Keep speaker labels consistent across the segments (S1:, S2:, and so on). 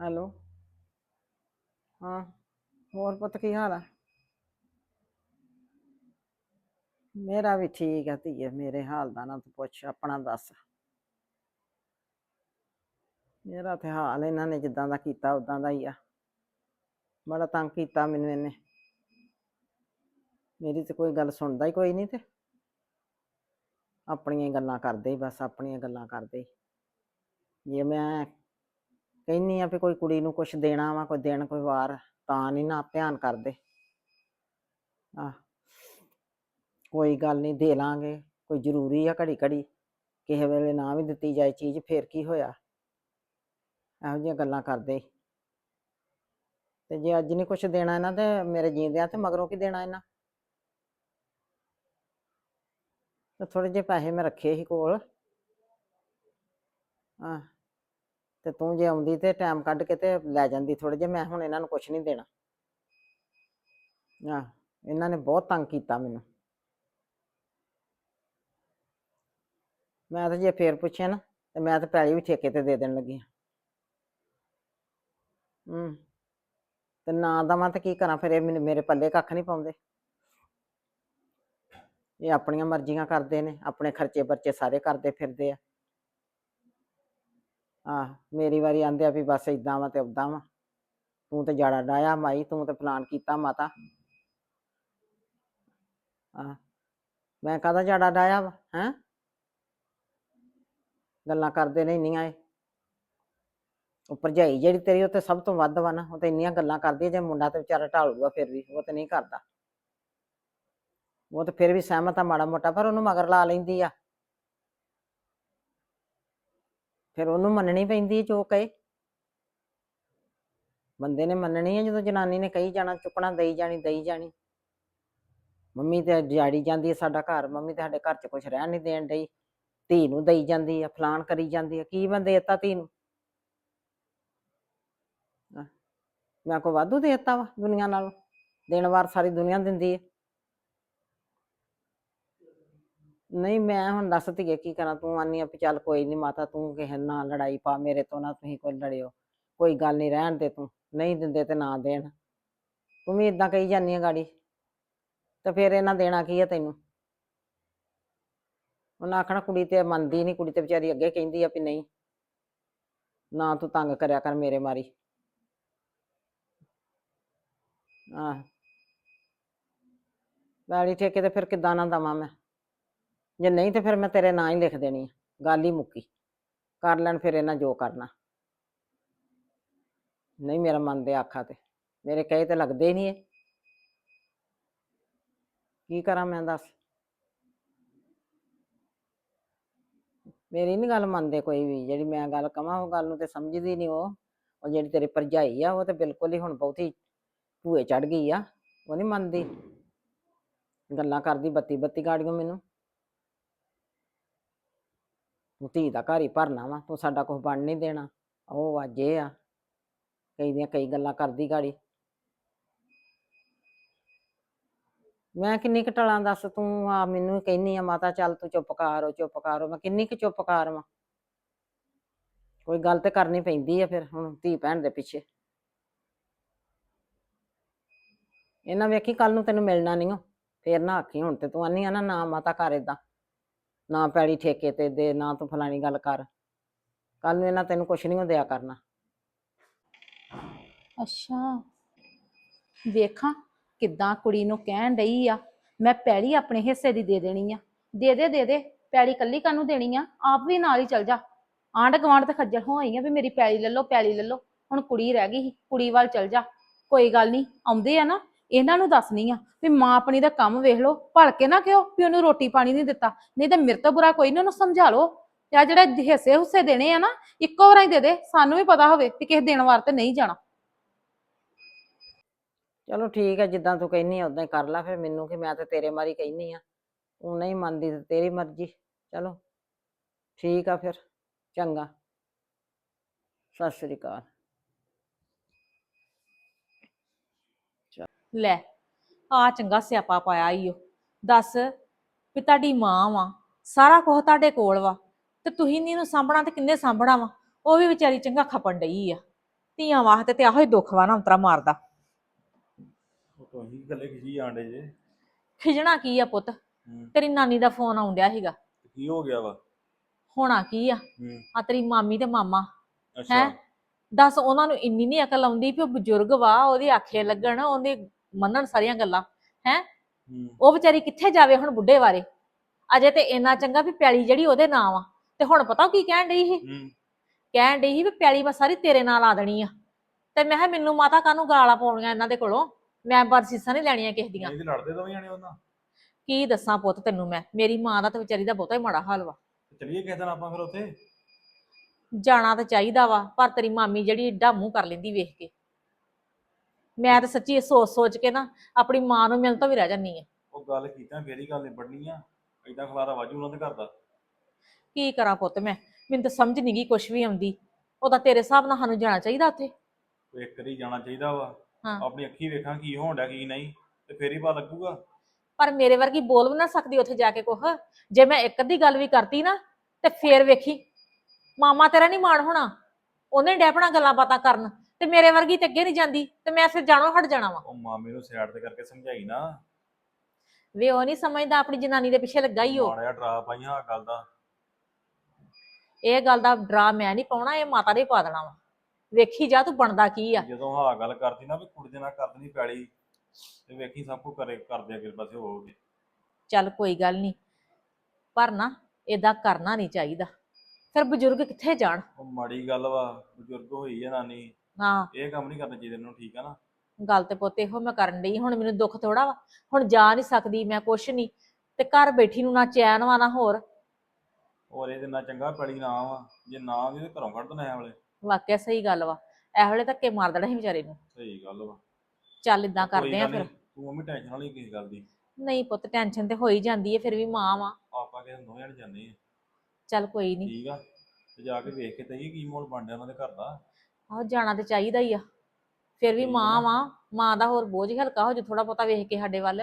S1: Hello. ਹਾਂ, ਹੋਰ ਪੁੱਤ ਕੀ ਹਾਲ ਆ? ਮੇਰਾ ਵੀ ਠੀਕ ਆ ਧੀਏ, ਮੇਰੇ ਹਾਲ ਦਾ ਨਾ ਤੂੰ ਪੁੱਛ, ਆਪਣਾ ਦੱਸ। ਮੇਰਾ ਤੇ ਹਾਲ ਇਹਨਾਂ ਨੇ ਜਿੱਦਾਂ ਦਾ ਕੀਤਾ ਉਦਾਂ ਦਾ ਹੀ ਆ। ਬੜਾ ਤੰਗ ਕੀਤਾ ਮੈਨੂੰ ਇਹਨੇ। ਮੇਰੀ ਤੇ ਕੋਈ ਗੱਲ ਸੁਣਦਾ ਹੀ ਕੋਈ ਨਹੀਂ ਤੇ। ਆਪਣੀਆਂ ਹੀ ਗੱਲਾਂ ਕਰਦੇ ਹੀ ਬਸ, ਆਪਣੀਆਂ ਗੱਲਾਂ ਕਰਦੇ ਹੀ। ਜੇ ਮੈਂ ਕਹਿੰਨੀ ਆ ਵੀ ਕੋਈ ਕੁੜੀ ਨੂੰ ਕੁਛ ਦੇਣਾ ਵਾ, ਕੋਈ ਦੇਣ ਕੋਈ ਵਾਰ, ਤਾਂ ਨਹੀਂ ਨਾ ਧਿਆਨ ਕਰਦੇ। ਆ ਕੋਈ ਗੱਲ ਨਹੀਂ ਦੇ ਲਾਂਗੇ, ਕੋਈ ਜ਼ਰੂਰੀ ਆ ਘੜੀ ਘੜੀ ਕਿਸੇ ਵੇਲੇ ਨਾ ਵੀ ਦਿੱਤੀ ਜਾਏ ਚੀਜ਼, ਫੇਰ ਕੀ ਹੋਇਆ? ਇਹੋ ਜਿਹੀਆਂ ਗੱਲਾਂ ਕਰਦੇ ਤੇ ਜੇ ਅੱਜ ਨਹੀਂ ਕੁਛ ਦੇਣਾ ਇਹਨਾਂ ਤੇ, ਮੇਰੇ ਜੀਂਦਿਆਂ ਤੇ ਮਗਰੋਂ ਕੀ ਦੇਣਾ ਇਹਨਾਂ? ਤੇ ਥੋੜੇ ਜਿਹੇ ਪੈਸੇ ਮੈਂ ਰੱਖੇ ਸੀ ਕੋਲ। ਆ ਤੇ ਤੂੰ ਜੇ ਆਉਂਦੀ ਤੇ ਟਾਈਮ ਕੱਢ ਕੇ ਤੇ ਲੈ ਜਾਂਦੀ ਥੋੜੇ ਜਿਹੇ, ਮੈਂ ਹੁਣ ਇਹਨਾਂ ਨੂੰ ਕੁਛ ਨਹੀਂ ਦੇਣਾ। ਆ ਇਹਨਾਂ ਨੇ ਬਹੁਤ ਤੰਗ ਕੀਤਾ ਮੈਨੂੰ। ਮੈਂ ਤਾਂ ਜੇ ਫੇਰ ਪੁੱਛਿਆ ਨਾ, ਤੇ ਮੈਂ ਤਾਂ ਪੈਲੀ ਵੀ ਠੇਕੇ ਤੇ ਦੇ ਦੇਣ ਲੱਗੀ ਹਾਂ। ਹੂੰ, ਤੇ ਨਾ ਦਵਾਂ ਤੇ ਕੀ ਕਰਾਂ ਫਿਰ, ਇਹ ਮੈਨੂੰ, ਮੇਰੇ ਪੱਲੇ ਕੱਖ ਨਹੀਂ ਪਾਉਂਦੇ। ਇਹ ਆਪਣੀਆਂ ਮਰਜ਼ੀਆਂ ਕਰਦੇ ਨੇ, ਆਪਣੇ ਖਰਚੇ ਬਰਚੇ ਸਾਰੇ ਕਰਦੇ ਫਿਰਦੇ ਆ। ਆਹ, ਮੇਰੀ ਵਾਰੀ ਆਂਦੇ ਆ ਵੀ ਬਸ ਇਦਾਂ ਵਾ ਤੇ ਉਦਾਂ ਵਾ। ਤੂੰ ਤੇ ਜਾੜਾ ਡਾਇਆ ਮਾਈ, ਤੂੰ ਤੇ ਪਲਾਨ ਕੀਤਾ ਮਾਤਾ। ਆ ਮੈਂ ਕਾਹਦਾ ਜਾੜਾ ਡਾਇਆ ਵਾ, ਹੈ? ਗੱਲਾਂ ਕਰਦੇ ਨੇ ਇੰਨੀਆਂ ਇਹ। ਉਹ ਭਰਜਾਈ ਜਿਹੜੀ ਤੇਰੀ ਉਹ ਤੇ ਸਭ ਤੋਂ ਵੱਧ ਵਾ ਨਾ, ਉਹ ਤੇ ਇੰਨੀਆਂ ਗੱਲਾਂ ਕਰਦੀ ਹੈ ਜੇ ਮੁੰਡਾ ਤੇ ਵਿਚਾਰਾ ਢਾਲੂਗਾ ਫਿਰ ਵੀ, ਉਹ ਤੇ ਨਹੀਂ ਕਰਦਾ। ਉਹ ਤੇ ਫਿਰ ਵੀ ਸਹਿਮਤ ਆ ਮਾੜਾ ਮੋਟਾ, ਪਰ ਉਹਨੂੰ ਮਗਰ ਲਾ ਲੈਂਦੀ ਆ। ਫਿਰ ਉਹਨੂੰ ਮੰਨਣੀ ਪੈਂਦੀ ਹੈ ਜੋ ਕਹੇ ਬੰਦੇ ਨੇ ਮੰਨਣੀ ਹੈ ਜਦੋਂ ਜਨਾਨੀ ਨੇ ਕਹੀ ਜਾਣਾ, ਚੁੱਕਣਾ, ਦਈ ਜਾਣੀ ਦਈ ਜਾਣੀ। ਮੰਮੀ ਤੇ ਜਾੜੀ ਜਾਂਦੀ ਹੈ ਸਾਡਾ ਘਰ, ਮੰਮੀ ਤੇ ਸਾਡੇ ਘਰ 'ਚ ਕੁਝ ਰਹਿਣ ਨਹੀਂ ਦੇਣ ਡਈ। ਧੀ ਨੂੰ ਦਈ ਜਾਂਦੀ ਆ ਫਲਾਨ ਕਰੀ ਜਾਂਦੀ ਆ ਕੀ ਬੰਦੇ ਦਿੱਤਾ ਧੀ ਨੂੰ? ਮੈਂ ਕੋ ਵਾਧੂ ਦੇਤਾ ਵਾ ਦੁਨੀਆ ਨਾਲ? ਦਿਨ ਵਾਰ ਸਾਰੀ ਦੁਨੀਆ ਦਿੰਦੀ ਹੈ। ਨਹੀਂ, ਮੈਂ ਹੁਣ ਦੱਸ ਧੀਏ ਕੀ ਕਰਾਂ? ਤੂੰ ਆਨੀ ਆ ਵੀ ਚੱਲ ਕੋਈ ਨਹੀਂ ਮਾਤਾ, ਤੂੰ ਕਿਸੇ ਨਾਲ ਲੜਾਈ ਪਾ, ਮੇਰੇ ਤੋਂ ਨਾ ਤੁਸੀਂ ਕੋਈ ਲੜਿਓ। ਕੋਈ ਗੱਲ ਨਹੀਂ ਰਹਿਣ ਦੇ ਤੂੰ। ਨਹੀਂ ਦਿੰਦੇ ਤੇ ਨਾ ਦੇਣ। ਤੂੰ ਵੀ ਇਦਾਂ ਕਹੀ ਜਾਂਦੀ ਆ ਗਾੜੀ। ਤੇ ਫਿਰ ਇਹਨਾਂ ਦੇਣਾ ਕੀ ਆ ਤੈਨੂੰ? ਉਹਨਾਂ ਆਖਣਾ ਕੁੜੀ ਤੇ ਮੰਨਦੀ ਨਹੀਂ ਕੁੜੀ ਤੇ ਵਿਚਾਰੀ ਅੱਗੇ ਕਹਿੰਦੀ ਆ ਵੀ ਨਹੀਂ। ਨਾ ਤੂੰ ਤੰਗ ਕਰਿਆ ਕਰ ਮੇਰੇ ਮਾਰੀ। ਆਹ। ਪੈਲੀ ਠੇਕੇ ਤੇ ਫਿਰ ਕਿੱਦਾਂ ਨਾ ਦਵਾਂ ਮੈਂ? ਜੇ ਨਹੀਂ ਤੇ ਫਿਰ ਮੈਂ ਤੇਰੇ ਨਾਂ ਹੀ ਲਿਖ ਦੇਣੀ ਆ, ਗੱਲ ਹੀ ਮੁੱਕੀ। ਕਰ ਲੈਣ ਫਿਰ ਇਹਨਾਂ ਜੋ ਕਰਨਾ। ਨਹੀਂ ਮੇਰਾ ਮੰਨਦੇ ਆਖਾ ਤੇ, ਮੇਰੇ ਕਹੇ ਤੇ ਲੱਗਦੇ ਹੀ ਨਹੀਂ ਇਹ। ਕੀ ਕਰਾਂ ਮੈਂ ਦੱਸ? ਮੇਰੀ ਨਹੀਂ ਗੱਲ ਮੰਨਦੇ ਕੋਈ ਵੀ, ਜਿਹੜੀ ਮੈਂ ਗੱਲ ਕਵਾਂ ਉਹ ਗੱਲ ਨੂੰ ਤੇ ਸਮਝਦੀ ਨਹੀਂ ਉਹ। ਉਹ ਜਿਹੜੀ ਤੇਰੀ ਭਰਜਾਈ ਆ, ਉਹ ਤੇ ਬਿਲਕੁਲ ਹੀ ਹੁਣ ਬਹੁਤੀ ਭੂਏ ਚੜ ਗਈ ਆ, ਉਹ ਨਹੀਂ ਮੰਨਦੀ। ਗੱਲਾਂ ਕਰਦੀ ਬੱਤੀ ਬੱਤੀ ਗਾੜੀਆਂ ਮੈਨੂੰ। ਧੀ ਦਾ ਘਰ ਹੀ ਭਰਨਾ ਵਾ ਤੂੰ ਸਾਡਾ ਕੁਝ ਬਣ ਨਹੀਂ ਦੇਣਾ, ਉਹ ਅੱਜ ਇਹ ਆ, ਕਈ ਦੀਆਂ ਕਈ ਗੱਲਾਂ ਕਰਦੀ ਗਾੜੀ। ਮੈਂ ਕਿੰਨੀ ਕੁ ਟਲਾਂ ਦੱਸ ਤੂੰ, ਆ ਮੈਨੂੰ ਹੀ ਕਹਿੰਨੀ ਆ, ਮਾਤਾ ਚੱਲ ਤੂੰ ਚੁੱਪ ਕਰੋ ਚੁੱਪ ਕਰੋ, ਮੈਂ ਕਿੰਨੀ ਕੁ ਚੁੱਪ ਕਰ ਵਾਂ। ਕੋਈ ਗੱਲ ਤੇ ਕਰਨੀ ਪੈਂਦੀ ਆ ਫਿਰ, ਹੁਣ ਧੀ ਭੈਣ ਦੇ ਪਿੱਛੇ। ਇਹਨਾਂ ਵੇਖੀ ਕੱਲ ਨੂੰ ਤੈਨੂੰ ਮਿਲਣਾ ਨਹੀਂ ਓ, ਫੇਰ ਨਾ ਆਖੀ, ਹੁਣ ਤੇ ਤੂੰ ਆਨੀ ਆ ਨਾ ਨਾ ਮਾਤਾ ਕਰ ਏਦਾਂ। ਨਾ ਪੈੜੀ ਠੇਕੇ ਤੇ ਦੇ, ਨਾ ਤੂੰ ਫਲਾਣੀ ਗੱਲ ਕਰ। ਕੱਲ ਨੂੰ ਇਹਨਾਂ ਤੈਨੂੰ ਕੁਛ ਨਹੀਂ ਦਿਆ ਕਰਨਾ।
S2: ਅੱਛਾ। ਵੇਖਾਂ ਕਿੱਦਾਂ ਕੁੜੀ ਨੂੰ ਕਹਿਣ ਡਈ ਆ। ਮੈਂ ਪੈੜੀ ਆਪਣੇ ਹਿੱਸੇ ਦੀ ਦੇ ਦੇਣੀ ਆ। ਦੇ ਦੇ ਦੇ ਦੇ। ਪੈੜੀ ਕੱਲੀ ਕਾਨੂੰ ਦੇਣੀ ਆ? ਆਪ ਵੀ ਨਾਲ ਹੀ ਚਲ ਜਾ। ਆਂਢ ਗੁਆਂਢ ਤੇ ਖੱਜਲ ਹੋਈ ਆ ਵੀ ਮੇਰੀ ਪੈੜੀ ਲੈ ਲਓ ਪੈੜੀ ਲੈ ਲਓ। ਹੁਣ ਕੁੜੀ ਰਹਿ ਗਈ ਸੀ, ਕੁੜੀ ਵੱਲ ਚਲ ਜਾ। ਕੋਈ ਗੱਲ ਨਹੀਂ ਆਉਂਦੇ ਆ ਨਾ। ਇਹਨਾਂ ਨੂੰ ਦੱਸਣੀ ਆ ਵੀ ਮਾਂ ਆਪਣੀ ਦਾ ਕੰਮ ਵੇਖ ਲਓ ਭੜ ਕੇ ਨਾ ਕਿਉ ਵੀ ਉਹਨੂੰ ਰੋਟੀ ਪਾਣੀ ਨਹੀਂ ਦਿੱਤਾ। ਨਹੀਂ ਤੇ ਮੇਰੇ ਤੋਂ ਬੁਰਾ ਕੋਈ ਨਹੀਂ ਉਹਨੂੰ ਸਮਝਾ ਲਓ। ਤੇ ਜਿਹੜੇ ਹਿੱਸੇ ਹੁੱਸੇ ਦੇਣੇ ਆ ਨਾ, ਇੱਕੋ ਵਾਰਾਂ ਹੀ ਦੇ ਦੇ, ਸਾਨੂੰ ਵੀ ਪਤਾ ਹੋਵੇ ਵੀ ਕਿਸੇ ਦੇਣ ਵਾਰ ਤੇ ਨਹੀਂ ਜਾਣਾ।
S1: ਚਲੋ ਠੀਕ ਹੈ ਜਿੱਦਾਂ ਤੂੰ ਕਹਿੰਨੀ ਆ ਉਦਾਂ ਹੀ ਕਰ ਲੈ ਫਿਰ ਮੈਨੂੰ ਕਿ ਮੈਂ ਤੇ ਤੇਰੇ ਮਾਰੀ ਕਹਿੰਨੀ ਆ। ਤੂੰ ਨਹੀਂ ਮੰਨਦੀ ਤੇ ਤੇਰੀ ਮਰਜ਼ੀ। ਚਲੋ, ਠੀਕ ਆ ਫਿਰ, ਚੰਗਾ। ਸਤਿ ਸ੍ਰੀ ਅਕਾਲ।
S3: ਲੈ ਆ ਚੰਗਾ ਸਿਆਪਾ ਪਾਇਆ ਈ ਓ। ਦੱਸ ਵੀ ਤੁਹਾਡੀ ਮਾਂ ਵਾ ਸਾਰਾ ਕੁਝ ਤੁਹਾਡੇ ਕੋਲ ਵਾ ਤੇ ਤੁਸੀਂ ਨੀ ਇਹਨੂੰ ਸਾਂਭਣਾ ਤੇ ਕਿੰਨੇ ਸਾਂਭਣਾ ਵਾ? ਉਹ ਵੀ ਵਿਚਾਰੀ ਚੰਗਾ ਖਪਣ ਡਈ ਆ। ਧੀਆਂ ਵਾਸਤੇ ਤੇ ਆਹੋ ਹੀ ਦੁੱਖ ਵਾ ਨਾ ਅੰਤਰਾ ਮਾਰਦਾ।
S4: ਉਹ ਤੁਸੀਂ ਗੱਲੇ ਖਿਜੀ ਆਂਡੇ ਜੇ।
S3: ਖਿਜਣਾ ਕੀ ਆ ਪੁੱਤ?
S4: ਹੂੰ।
S3: ਤੇਰੀ ਨਾਨੀ ਦਾ ਫੋਨ ਆਉਣ ਡਿਆ ਸੀਗਾ।
S4: ਤੇ ਕੀ ਹੋ ਗਿਆ ਵਾ?
S3: ਹੋਣਾ ਕੀ ਆ?
S4: ਹੂੰ।
S3: ਆ ਤੇਰੀ ਮਾਮੀ ਤੇ ਮਾਮਾ।
S4: ਅੱਛਾ।
S3: ਹੈਂ? ਦੱਸ ਉਹਨਾਂ ਨੂੰ ਇੰਨੀ ਨਹੀਂ ਅਕਲ ਆਉਂਦੀ ਵੀ ਉਹ ਬਜ਼ੁਰਗ ਵਾ ਉਹਦੇ ਆਖੇ ਲੱਗਣ ਉਹਦੇ ਮੰਨਣ ਸਾਰੀਆਂ ਗੱਲਾਂ
S4: ਹੂੰ?
S3: ਉਹ ਵਿਚਾਰੀ ਕਿੱਥੇ ਜਾਵੇ ਹੁਣ ਬੁੱਢੇ ਬਾਰੇ? ਅਜੇ ਤੇ ਇੰਨਾ ਚੰਗਾ ਵੀ ਪੈਲੀ ਜਿਹੜੀ ਉਹਦੇ ਨਾਂ ਵਾ ਤੇ ਹੁਣ ਪਤਾ ਉਹ ਕੀ ਕਹਿਣ ਡਈ ਸੀ? ਕਹਿਣ ਡਈ ਸੀ ਵੀ ਪੈਲੀ ਮੈਂ ਸਾਰੀ ਤੇਰੇ ਨਾਲ ਲਾ ਦੇਣੀ ਆ। ਤੇ ਮੈਂ ਕਿਹਾ ਮੈਨੂੰ ਮਾਤਾ ਕਾਹਨੂੰ ਗਾਲਾਂ ਪਾਉਣੀਆਂ ਇਹਨਾਂ ਦੇ ਕੋਲੋਂ? ਮੈਂ ਬਰਸੀਸਾਂ ਨਹੀਂ ਲੈਣੀਆਂ ਕਿਸੇ ਦੀਆਂ।
S4: ਤੇ ਲੜਦੇ ਦੋਵੇਂ ਜਾਣੇ ਉਹਨਾਂ?
S3: ਕੀ ਦੱਸਾਂ ਪੁੱਤ ਤੈਨੂੰ ਮੈਂ? ਮੇਰੀ ਮਾਂ ਦਾ ਤੇ ਵਿਚਾਰੀ ਦਾ ਬਹੁਤਾ ਹੀ ਮਾੜਾ ਹਾਲ ਵਾ।
S4: ਚਲੀਏ ਕਿਸੇ ਦਿਨ ਆਪਾਂ ਫਿਰ ਉੱਥੇ?
S3: ਜਾਣਾ ਤਾਂ ਚਾਹੀਦਾ ਵਾ ਪਰ ਤੇਰੀ ਮਾਮੀ ਜਿਹੜੀ ਏਡਾ ਮੂੰਹ ਕਰ ਲੈਂਦੀ ਵੇਖ ਕੇ। ਮੈਂ ਤਾਂ ਸੱਚੀ ਇਹ ਸੋਚ ਸੋਚ ਕੇ ਨਾ ਆਪਣੀ ਮਾਂ ਨੂੰ ਮਿਲਣ ਤੋਂ ਵੀ ਰਹਿ ਜਾਂਦੀ ਆ
S4: ਉਹ ਗੱਲ ਕੀਤਾ ਹੀ ਗੱਲ ਨਿਬੜਨੀ ਆ। ਏਦਾਂ ਖਲਾਰਾ ਵਾਜੂ ਉਹਨਾਂ ਦੇ ਘਰ ਦਾ।
S3: ਕੀ ਕਰਾਂ ਪੁੱਤ ਮੈਂ? ਮੈਨੂੰ ਤਾਂ ਸਮਝ ਨਹੀਂ ਗਈ ਕੁਛ ਵੀ ਆਉਂਦੀ। ਉਹਦਾ ਤੇਰੇ ਹਿਸਾਬ ਨਾਲ ਸਾਨੂੰ ਜਾਣਾ ਚਾਹੀਦਾ ਉੱਥੇ।
S4: ਕੋਈ ਇੱਕ ਵਾਰੀ ਜਾਣਾ ਚਾਹੀਦਾ ਵਾ।
S3: ਹਾਂ।
S4: ਆਪਣੀ ਅੱਖੀ ਵੇਖਾਂ ਕੀ ਹੋਣ ਡਿਆ ਕੀ ਨਹੀਂ ਤੇ ਫੇਰ ਹੀ ਪਤਾ ਲੱਗੂਗਾ।
S3: ਪਰ ਮੇਰੇ ਵਰਗੀ ਬੋਲ ਵੀ ਨਾ ਸਕਦੀ ਉੱਥੇ ਜਾ ਕੇ ਕੁਛ। ਜੇ ਮੈਂ ਇੱਕ ਅੱਧੀ ਗੱਲ ਵੀ ਕਰਤੀ ਨਾ ਤੇ ਫੇਰ ਵੇਖੀ। ਮਾਮਾ ਤੇਰਾ ਨਹੀਂ ਮਾਣ ਹੋਣਾ। ਉਹਨੇ ਡੈਪਣਾ ਗੱਲਾਂ ਬਾਤਾਂ ਕਰਨ। ਤੇ ਮੇਰੇ ਵਰਗੀ ਤੇ ਅੱਗੇ ਨਹੀਂ ਜਾਂਦੀ ਤੇ ਮੈਂ ਫਿਰ ਜਾਣੋ ਹਟ ਜਾਣਾ ਵਾ।
S4: ਉਹ ਮਾਮੇ ਨੂੰ ਸਾਈਡ ਤੇ ਕਰਕੇ ਸਮਝਾਈ ਨਾ।
S3: ਵੇ ਉਹ ਨਹੀਂ ਸਮਝਦਾ ਆਪਣੀ ਜਨਾਨੀ ਦੇ ਪਿੱਛੇ ਲੱਗਾ ਹੀ ਉਹ।
S4: ਮਾੜਾ ਡਰਾ ਪਾਈਆਂ ਆਹ ਗੱਲ ਦਾ।
S3: ਇਹ ਗੱਲ ਦਾ ਡਰਾ ਮੈਂ ਨਹੀਂ ਪਾਉਣਾ ਇਹ ਮਾਤਾ ਨੇ ਪਾ ਦੇਣਾ ਵਾ। ਵੇਖੀ ਜਾ ਤੂੰ ਬਣਦਾ ਕੀ ਆ।
S4: ਜਦੋਂ ਹਾਂ ਗੱਲ ਕਰਦੀ ਨਾ ਵੀ ਕੁੜੀ ਦੇ ਨਾਲ ਕਰ ਦੇਣੀ ਪੈਲੀ ਤੇ ਵੇਖੀ ਸਭ ਕੁਝ ਕਰੇ ਕਰਦੇ ਅਗਲੇ ਪਾਸੇ ਹੋਊਗੇ
S3: ਚੱਲ ਕੋਈ ਗੱਲ ਨਹੀਂ ਪਰ ਨਾ ਏਦਾਂ ਕਰਨਾ ਨਹੀਂ ਚਾਹੀਦਾ। ਫਿਰ ਬਜ਼ੁਰਗ ਕਿੱਥੇ ਜਾਣ?
S4: ਉਹ ਮਾੜੀ ਗੱਲ ਵਾ ਬਜ਼ੁਰਗ ਹੋਈ ਆ ਨਾਨੀ।
S3: ਹਾਂ।
S4: ਇਹ ਕੰਮ ਨਹੀਂ ਕਰਨਾ ਚਾਹੀਦਾ ਇਹਨੂੰ ਠੀਕ ਆ ਨਾ?
S3: ਗੱਲ ਤੇ ਪੁੱਤ ਇਹੋ ਮੈਂ ਕਰਨ ਡਈ ਹੁਣ ਮੈਨੂੰ ਦੁੱਖ ਥੋੜਾ ਵਾ। ਹੁਣ ਜਾ ਨਹੀਂ ਸਕਦੀ ਮੈਂ ਕੁਛ ਨਹੀਂ ਤੇ ਘਰ ਬੈਠੀ ਨੂੰ ਨਾ ਚੈਨ ਵਾ ਨਾ ਹੋਰ।
S4: ਹੋਰ ਇਹਦੇ ਨਾਲ ਚੰਗਾ ਪੈਲੀ ਨਾ ਵਾ ਜੇ ਨਾ ਆਉਂਦੀ ਤੇ ਘਰੋਂ ਕੱਢ ਦੇਣਾ ਐ ਵਾਲੇ।
S3: ਵਾਕਿਆ ਸਹੀ ਗੱਲ ਵਾ ਇਹ ਵੇਲੇ ਧੱਕੇ ਮਾਰ ਦੇਣਾ ਸੀ ਵਿਚਾਰੇ ਨੂੰ।
S4: ਸਹੀ ਗੱਲ ਵਾ।
S3: ਚੱਲ ਇਦਾਂ
S4: ਕੋਈ
S3: ਕਰਦੇ ਆ
S4: ਗੱਲ
S3: ਫਿਰ।
S4: ਨੀ, ਤੂੰ ਮੰਮੀ ਟੈਨਸ਼ਨ ਵਾਲੀ ਕਿਸ ਗੱਲ ਦੀ?
S3: ਨਹੀਂ ਪੁੱਤ ਟੈਨਸ਼ਨ ਤੇ ਹੋਈ ਜਾਂਦੀ ਹੈ ਫਿਰ ਵੀ ਮਾਂ ਵਾ।
S4: ਆਪਾਂ ਕਿਸੇ ਦੋਵੇਂ ਜਣੇ ਜਾਂਦੇ ਆ।
S3: ਚੱਲ ਕੋਈ ਨਹੀਂ
S4: ਠੀਕ ਆ ਤੇ ਜਾ ਕੇ ਵੇਖ ਕੇ ਤੇ ਕੀ ਮੋਲ ਬਣ ਡਿਆ ਉਹਨਾਂ ਦੇ ਘਰ ਦਾ।
S3: ਆਹੋ ਜਾਣਾ ਤੇ ਚਾਹੀਦਾ ਹੀ ਆ। ਫਿਰ ਵੀ ਮਾਂ। ਵਾ ਮਾਂ ਦਾ ਹੋਰ ਬੋਝ ਹਲਕਾ ਹੋ ਜੇ ਥੋੜਾ ਬਹੁਤਾ ਵੇਖ ਕੇ ਸਾਡੇ ਵੱਲ।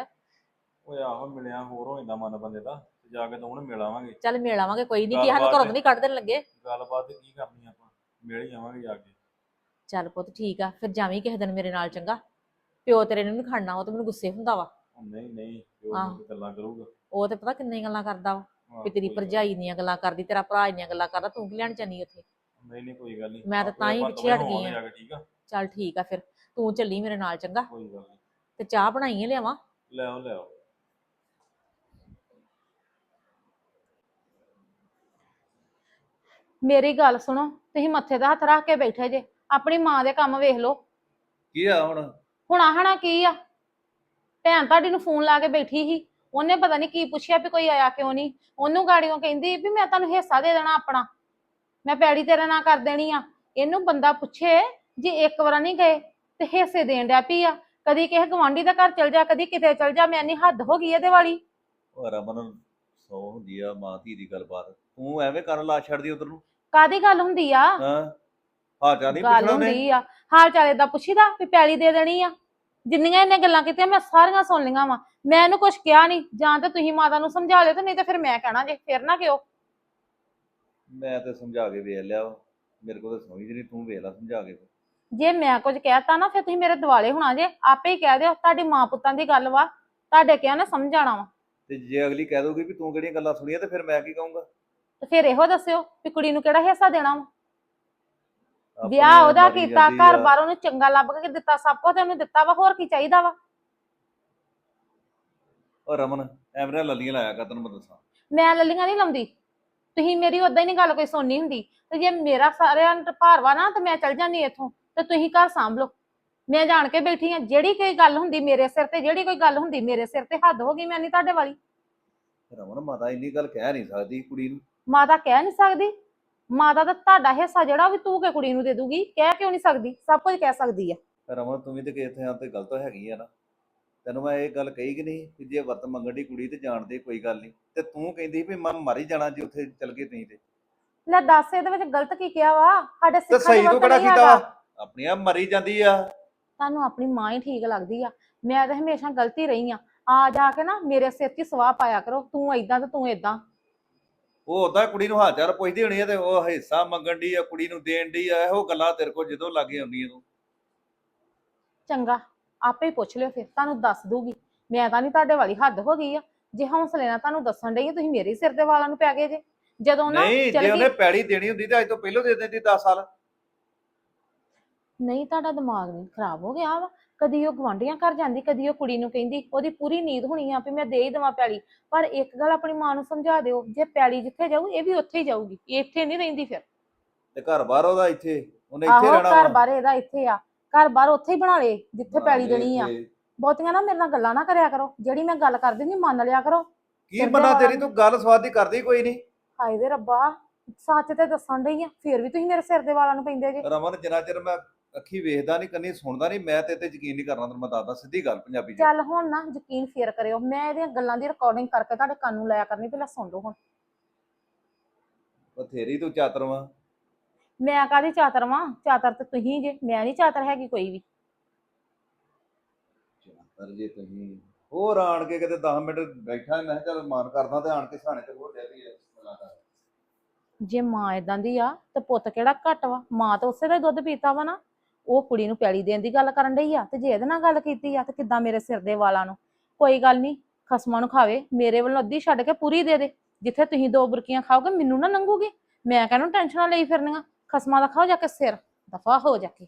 S4: ਓਏ ਆਹੋ ਮਿਲਿਆ ਹੋਰ ਹੋ ਜਾਂਦਾ ਮਨ ਬੰਦੇ ਦਾ ਤੇ ਜਾ ਕੇ ਤਾਂ ਹੁਣ ਮਿਲ ਆਵਾਂਗੇ।
S3: ਚੱਲ ਮਿਲ ਆਵਾਂਗੇ ਕੋਈ ਨਹੀਂ ਕਿ ਸਾਨੂੰ
S4: ਗੱਲਬਾਤ
S3: ਘਰੋਂ ਤਾਂ ਨਹੀਂ ਕੱਢ ਦੇਣ ਲੱਗੇ।
S4: ਗੱਲਬਾਤ ਕੀ ਕਰਨੀ ਆਪਾਂ ਮਿਲ ਹੀ ਆਵਾਂਗੇ ਜਾ ਕੇ।
S3: ਚੱਲ ਪੁੱਤ ਠੀਕ ਆ ਫਿਰ ਜਾਵੀਂ ਕਿਸੇ ਦਿਨ ਮੇਰੇ ਨਾਲ ਚੰਗਾ। ਪਿਓ ਤੇਰੇ ਨੂੰ ਨਹੀਂ ਖੜਨਾ ਉਹ ਤਾਂ ਮੈਨੂੰ ਗੁੱਸੇ ਹੁੰਦਾ ਵਾ।
S4: ਉਹ ਨਹੀਂ ਨਹੀਂ ਜੋ
S3: ਆਹ।
S4: ਗੱਲਾਂ ਕਰੂਗਾ।
S3: ਉਹ ਤੇ ਪਤਾ ਕਿੰਨੀਆਂ ਗੱਲਾਂ ਕਰਦਾ ਵਾ
S4: ਆਹ,
S3: ਵੀ ਤੇਰੀ
S4: ਕੋਈ ਗੱਲ
S3: ਭਰਜਾਈ ਦੀਆਂ ਗੱਲਾਂ ਕਰਦੀ ਤੇਰਾ ਭਰਾ ਇੰਨੀਆਂ ਗੱਲਾਂ ਕਰਦਾ ਤੂੰ ਕੀ ਲੈਣ ਚਾਹਨੀ ਉੱਥੇ?
S4: ਨਹੀਂ ਨਹੀਂ ਕੋਈ ਗੱਲ ਨਹੀਂ।
S3: ਮੈਂ ਤਾਂ ਤਾਂ ਹੀ ਪਿੱਛੇ ਹਟ ਗਈ ਆਂ।
S4: ਠੀਕ ਆ?
S3: ਚੱਲ ਠੀਕ ਆ ਫਿਰ। ਤੂੰ ਚੱਲੀ ਮੇਰੇ ਨਾਲ ਚੰਗਾ?
S4: ਕੋਈ ਗੱਲ ਨਹੀਂ।
S3: ਤੇ ਚਾਹ ਬਣਾਈਏ ਲਿਆਵਾਂ?
S4: ਲੈ ਆਓ ਲੈ ਆਓ
S2: ਮੇਰੀ ਗੱਲ ਸੁਣੋ ਤੁਸੀਂ ਮੱਥੇ ਦਾ ਹੱਥ ਰੱਖ ਕੇ ਬੈਠੇ ਜੇ। ਆਪਣੀ ਮਾਂ ਦੇ ਕੰਮ ਵੇਖ ਲਓ।
S5: ਕੀ ਆ ਹੁਣ?
S2: ਹੁਣ ਆਹਣਾ ਕੀ ਆ? ਭੈਣ ਤੁਹਾਡੀ ਨੂੰ ਫੋਨ ਲਾ ਕੇ ਬੈਠੀ ਸੀ। ਉਹਨੇ ਪਤਾ ਨਹੀਂ ਕੀ ਪੁੱਛਿਆ ਵੀ ਕੋਈ ਆਇਆ ਕਿਉਂ ਨਹੀਂ ਉਹਨੂੰ ਗਾੜੀਆਂ ਕਹਿੰਦੀ ਵੀ ਮੈਂ ਤੁਹਾਨੂੰ ਹਿੱਸਾ ਦੇ ਦੇਣਾ ਆਪਣਾ। ਮੈਂ ਪੈੜੀ ਤੇਰੇ ਨਾਲ ਕਰ ਦੇਣੀ ਆ। ਇਹਨੂੰ ਬੰਦਾ ਪੁੱਛੇ ਜੇ ਇੱਕ ਵਾਰ ਨਹੀਂ ਗਏ ਤੇ ਹਿੱਸੇ ਦੇਣ ਡਿਆ ਪਈ ਆ। ਕਦੀ ਕਿਸੇ ਗਵਾਂਢੀ ਦਾ ਘਰ ਚਲ ਜਾ ਕਦੀ ਕਿਤੇ ਚਲ ਜਾ ਮੈਂ ਨਹੀਂ ਹੱਦ ਹੋ ਗਈ ਇਹਦੇ ਵਾਲੀ।
S5: ਉਹ ਰਮਨ ਸੌ ਹੁੰਦੀ ਆ ਮਾਂ ਧੀ ਦੀ ਗੱਲਬਾਤ। ਤੂੰ ਐਵੇਂ ਕਰਨ ਲਾ ਛੱਡਦੀ ਉਧਰ ਨੂੰ?
S2: ਕਾਦੀ ਗੱਲ ਹੁੰਦੀ ਆ?
S5: ਹਾਂ? ਹਾਂ ਚਾ ਨਹੀਂ
S2: ਗੱਲ
S5: ਪੁੱਛਣਾ
S2: ਹੁੰਦੀ ਆ। ਹਾਲ ਚਾਲ ਏਦਾਂ ਪੁੱਛੀਦਾ ਵੀ ਪੈਲੀ ਦੇ ਦੇਣੀ ਆ। ਜਿੰਨੀਆਂ ਇਹਨੇ ਗੱਲਾਂ ਕੀਤੀਆਂ ਮੈਂ ਸਾਰੀਆਂ ਸੁਣ ਲਈਆਂ ਵਾ। ਮੈਂ ਇਹਨੂੰ ਕੁਝ ਕਿਹਾ ਨਹੀਂ। ਜਾਂ ਤਾਂ ਤੁਸੀਂ ਮਾਤਾ ਨੂੰ ਸਮਝਾ ਲਿਓ ਤੇ ਨਹੀਂ ਤਾਂ ਫਿਰ ਮੈਂ ਕਹਿਣਾ ਜੇ। ਫਿਰ ਨਾ ਕਿਉ?
S5: ਮੈਂ ਤੇ ਸਮਝਾ ਕੇ ਵੇਖ ਲਿਆ ਵਾ। ਮੇਰੇ ਕੋਲ ਤਾਂ ਸਮਝ ਨਹੀਂ ਤੂੰ ਵੇਖ ਲੈ ਸਮਝਾ ਕੇ
S2: ਜੇ ਮੈਂ ਕੁਝ ਕਹਿਤਾ ਨਾ ਫਿਰ ਤੁਸੀਂ ਮੇਰੇ ਦਿਵਾਲੇ ਹੋਣਾ ਜੇ। ਆਪੇ ਹੀ ਕਹਿ ਦਿਓ ਤੁਹਾਡੀ ਮਾਂ ਪੁੱਤਾਂ ਦੀ ਗੱਲ ਵਾ। ਤੁਹਾਡੇ ਕਿਹਾ ਨਾ ਸਮਝ ਆਣਾ ਵਾ।
S5: ਤੇ ਜੇ ਅਗਲੀ ਕਹਿ ਦੋਗੀ ਵੀ ਤੂੰ ਕਿਹੜੀਆਂ ਗੱਲਾਂ ਸੁਣੀਆਂ ਤੇ ਫਿਰ ਮੈਂ ਕੀ ਕਹੂੰਗਾ?
S2: ਤੇ ਫਿਰ ਇਹੋ ਦੱਸਿਓ ਵੀ ਕੁੜੀ ਨੂੰ ਕਿਹੜਾ ਹਿੱਸਾ ਦੇਣਾ ਵਾ।
S5: ਆਪਣੀ
S2: ਵਿਆਹ ਉਹਦਾ
S5: ਮਾਰੀ
S2: ਕੀਤਾ
S5: ਜਾਂਦੀ
S2: ਘਰ
S5: ਆ।
S2: ਬਾਹਰ ਉਹਨੂੰ ਚੰਗਾ ਲੱਭ ਕੇ ਦਿੱਤਾ ਸਭ ਕੁਝ ਉਹਨੂੰ ਦਿੱਤਾ ਵਾ ਹੋਰ ਕੀ ਚਾਹੀਦਾ ਵਾ?
S5: ਉਹ ਰਮਨ ਐਵੇਂ ਲੱਲੀਆਂ ਲਾਇਆ ਕਰ ਤੈਨੂੰ ਮੈਂ ਦੱਸਾਂ।
S2: ਮੈਂ ਲੱਲੀਆਂ ਨਹੀਂ ਲਾਉਂਦੀ। ਤੁਸੀਂ ਮੇਰੀ ਉਦਾਂ ਹੀ ਨਹੀਂ ਗੱਲ ਕੋਈ ਸੁਣਨੀ ਹੁੰਦੀ। ਤੇ ਜੇ ਮੇਰਾ ਸਾਰਿਆਂ ਨੂੰ ਭਾਰਵਾ ਨਾ ਤੇ ਮੈਂ ਚਲ ਜਾਂਦੀ ਇੱਥੋਂ ਤੇ ਤੁਸੀਂ ਘਰ ਸਾਂਭ ਲਓ। ਮੈਂ ਜਾਣ ਕੇ ਬੈਠੀ ਆ ਜਿਹੜੀ ਕੋਈ ਗੱਲ ਹੁੰਦੀ ਮੇਰੇ ਸਿਰ ਤੇ ਜਿਹੜੀ ਕੋਈ ਗੱਲ ਹੁੰਦੀ ਮੇਰੇ ਸਿਰ ਤੇ ਹੱਦ ਹੋ ਗਈ ਮੈਂ ਨਹੀਂ ਤੁਹਾਡੇ ਵਾਲੀ।
S5: ਰਮਨ ਮਾਤਾ ਇੰਨੀ ਗੱਲ ਕਹਿ ਨਹੀਂ ਸਕਦੀ ਕੁੜੀ ਨੂੰ।
S2: ਮਾਤਾ ਕਹਿ ਨਹੀਂ ਸਕਦੀ। ਮਾਤਾ ਦਾ ਤੁਹਾਡਾ ਹਿੱਸਾ ਜਿਹੜਾ ਵੀ ਤੂੰ ਕੇ ਕੁੜੀ ਨੂੰ ਦੇ ਦੂਗੀ? ਕਹਿ ਕਿਉਂ ਨਹੀਂ ਸਕਦੀ? ਸਭ ਕੁਝ ਕਹਿ ਸਕਦੀ ਆ।
S5: ਰਮਨ ਤੂੰ ਵੀ ਤੇ ਕਿਸੇ ਥਾਂ ਤੇ ਗਲਤ ਹੈਗੀ ਆ ਨਾ। ਤੈਨੂੰ ਮੈਂ ਇਹ ਗੱਲ ਕਹੀ ਕਿ ਨਹੀਂ ਕਿ ਜੇ ਵਰਤ ਮੰਗਣ ਦੀ ਕੁੜੀ ਤੇ ਜਾਣ ਦੇ ਕੋਈ ਗੱਲ ਨਹੀਂ। ਤੇ ਤੂੰ ਕਹਿੰਦੀ ਵੀ ਮੈਂ ਮਰ ਹੀ ਜਾਣਾ ਜੇ ਉੱਥੇ ਚਲ ਗਏ ਤੁਸੀਂ ਤੇ।
S2: ਲੈ ਦੱਸ ਇਹਦੇ ਵਿੱਚ ਗਲਤ ਕੀ ਕਿਹਾ ਵਾ? ਸਾਡੇ
S5: ਤੇ
S2: ਸਿੱਖਾਂ
S5: ਸਹੀ
S2: ਚ
S5: ਤੂੰ ਕਿਹੜਾ ਕੀਤਾ ਵਾ? ਆਪਣੀਆਂ ਮਰੀ ਜਾਂਦੀ ਆ।
S2: ਤੁਹਾਨੂੰ ਆਪਣੀ ਮਾਂ ਹੀ ਠੀਕ ਲੱਗਦੀ ਆ। ਮੈਂ ਤਾਂ ਹਮੇਸ਼ਾ ਗਲਤੀ ਰਹੀ ਆ। ਆ ਜਾ ਕੇ ਨਾ ਮੇਰੇ ਸਿਰ 'ਚ ਹੀ ਸਵਾਹ ਪਾਇਆ ਕਰੋ। ਤੂੰ ਏਦਾਂ ਤੇ ਤੂੰ ਏਦਾਂ।
S5: ਉਹ ਉਦਾਂ ਕੁੜੀ ਨੂੰ ਚਾਲ ਪੁੱਛਦੀ ਹੋਣੀ ਆ ਤੇ ਉਹ ਹਿੱਸਾ ਮੰਗਣ ਦੀ ਆ ਕੁੜੀ ਨੂੰ ਦੇਣ ਦੀ ਆ। ਇਹੋ ਗੱਲਾਂ ਤੇਰੇ ਕੋਲ ਜਦੋਂ ਲੱਗੇ ਆਉਂਦੀਆਂ ਤੂੰ।
S2: ਚੰਗਾ। ਆਪੇ ਪੁੱਛ ਲਿਓ ਫਿਰ ਤੁਹਾਨੂੰ ਦੱਸ ਦੂਗੀ। ਮੈਂ ਤਾਂ ਨਹੀਂ ਤੁਹਾਡੇ ਵਾਲੀ ਹੱਦ ਹੋ ਗਈ ਆ। ਜੇ ਹੌਸਲੇ ਨਾਲ ਤੁਹਾਨੂੰ ਦੱਸਣ ਡਈ ਆ ਤੁਸੀਂ ਮੇਰੇ ਸਿਰ ਦੇ ਵਾਲਾਂ ਨੂੰ ਪੈ ਗਏ ਜੇ। ਜਦੋਂ ਨਾ
S5: ਨਹੀਂ
S2: ਚਲ
S5: ਜੇ
S2: ਗਈ।
S5: ਉਹਨੇ ਪੈੜੀ ਦੇਣੀ ਹੁੰਦੀ ਤਾਂ ਅੱਜ ਤੋਂ ਪਹਿਲਾਂ ਦੇ ਦਿੰਦੀ 10 ਸਾਲ।
S2: ਨਹੀਂ ਤੁਹਾਡਾ ਦਿਮਾਗ ਨਹੀਂ ਖਰਾਬ ਹੋ ਗਿਆ ਵਾ। ਕਦੀ ਉਹ ਗਵਾਂਢੀਆਂ ਘਰ ਜਾਂਦੀ ਕਦੀ ਉਹ ਕੁੜੀ ਨੂੰ ਕਹਿੰਦੀ ਉਹਦੀ ਪੂਰੀ ਨੀਂਦ ਹੋਣੀ ਆ ਵੀ ਮੈਂ ਦੇ ਹੀ ਦੇਵਾਂ ਪੈਲੀ ਪਰ ਇੱਕ ਗੱਲ ਆਪਣੀ ਮਾਂ ਨੂੰ ਸਮਝਾ ਦਿਓ ਜੇ ਪੈਲੀ ਜਿੱਥੇ ਜਾਊ ਇਹ ਵੀ ਉੱਥੇ ਹੀ ਜਾਊਗੀ। ਇਹ ਇੱਥੇ ਨਹੀਂ ਰਹਿੰਦੀ ਫਿਰ।
S5: ਤੇ ਘਰ ਬਾਹਰ ਉਹਦਾ ਇੱਥੇ ਉਹਨੇ ਇੱਥੇ
S2: ਆਹੋ
S5: ਰਹਿਣਾ
S2: ਘਰ
S5: ਵਾ।
S2: ਬਾਹਰ ਇਹਦਾ ਇੱਥੇ ਆ। ਘਰ ਬਾਹਰ ਉੱਥੇ ਹੀ ਬਣਾ ਲੇ ਜਿੱਥੇ ਪੈਲੀ ਦੇਣੀ ਆ। ਬਹੁਤੀਆਂ ਨਾ ਮੇਰੇ ਨਾਲ ਗੱਲਾਂ ਨਾ ਕਰਿਆ ਕਰੋ ਜਿਹੜੀ ਮੈਂ ਗੱਲ ਕਰਦੀ ਨਹੀਂ ਮੰਨ ਲਿਆ ਕਰੋ।
S5: ਕੀ
S2: ਵਾਲਾਂ
S5: ਤੇਰੀ? ਤੂੰ ਗੱਲ ਸਵਾਦ ਦੀ ਕਰਦੀ ਕੋਈ ਨਹੀਂ।
S2: ਹਾਏ ਵੇ ਰੱਬਾ ਸੱਚ ਤੇ ਦੱਸਣ ਡਈ ਆ ਫਿਰ ਵੀ ਤੁਸੀਂ ਮੇਰੇ ਸਿਰ ਦੇ ਵਾਲਾਂ ਨੂੰ ਪੈਂਦੇ ਜੇ।
S5: ਰਮਨ ਜਿੰਨਾ ਚਿਰ ਮੈਂ ਅੱਖੀ ਵੇਖਦਾ ਨਹੀਂ ਕੰਨੀ ਸੁਣਦਾ ਨਹੀਂ ਮੈਂ ਤੇ ਤੇ ਯਕੀਨ ਨਹੀਂ ਕਰਨਾ ਤੈਨੂੰ ਮੈਂ ਦੱਸਦਾ ਸਿੱਧੀ ਗੱਲ ਪੰਜਾਬੀ ਚ।
S2: ਚੱਲ ਹੁਣ ਨਾ ਯਕੀਨ ਫੇਰ ਕਰਿਓ ਮੈਂ ਇਹਦੀਆਂ ਗੱਲਾਂ ਦੀ ਰਿਕਾਰਡਿੰਗ ਕਰਕੇ ਤੁਹਾਡੇ ਕੰਨ ਨੂੰ ਲਾਇਆ ਕਰਨੀ ਪਹਿਲਾਂ ਸੁਣ ਲਓ ਹੁਣ।
S5: ਬਥੇਰੀ ਤੂੰ ਚਾਤਰ ਵਾਂ।
S2: ਮੈਂ ਕਾਦੀ ਚਾਤਰ ਵਾਂ? ਚਾਤਰ ਤੇ ਤੁਸੀਂ ਜੇ ਮੈਂ ਨਹੀਂ ਚਾਤਰ ਹੈਗੀ ਕੋਈ ਵੀ।
S5: ਚਾਤਰ ਜੇ ਤੁਸੀਂ। ਹੋਰ ਆਣ ਕੇ ਕਿਤੇ 10 ਮਿੰਟ ਬੈਠਾ ਮੈਂ ਕਿਹਾ ਚੱਲ ਮਾਨ ਕਰਦਾ ਤੇ ਆਣ ਕੇ ਸਾਣੇ ਤੇ ਹੋਰ ਡੈ ਵੀ ਗੱਲਾਂ ਕਰ
S2: ਜੇ ਮਾਂ ਇਦਾਂ ਦੀ ਆ ਤੇ ਪੁੱਤ ਕਿਹੜਾ ਘੱਟ ਵਾ? ਮਾਂ ਤਾਂ ਉਸੇ ਦਾ ਹੀ ਦੁੱਧ ਪੀਤਾ ਵਾ ਨਾ। ਉਹ ਕੁੜੀ ਨੂੰ ਪੈਲੀ ਦੇਣ ਦੀ ਗੱਲ ਕਰਨ ਡਈ ਆ ਤੇ ਜੇ ਇਹਦੇ ਨਾਲ ਗੱਲ ਕੀਤੀ ਆ ਤੇ ਕਿੱਦਾਂ ਮੇਰੇ ਸਿਰ ਦੇ ਵਾਲਾਂ ਨੂੰ? ਕੋਈ ਗੱਲ ਨਹੀਂ ਖਸਮਾਂ ਨੂੰ ਖਾਵੇ ਮੇਰੇ ਵੱਲੋਂ ਅੱਧੀ ਛੱਡ ਕੇ ਪੂਰੀ ਦੇ ਦੇ। ਜਿੱਥੇ ਤੁਸੀਂ ਦੋ ਬੁਰਕੀਆਂ ਖਾਓਗੇ ਮੈਨੂੰ ਨਾ ਲੰਘੂਗੀ ਮੈਂ ਕਹਿੰਦਾ ਟੈਨਸ਼ਨਾਂ ਲਈ ਫਿਰਨੀਆਂ। ਖਸਮਾਂ ਦਾ ਖਾਓ ਜਾ ਕੇ ਸਿਰ ਦਫਾ ਹੋ ਜਾ ਕੇ।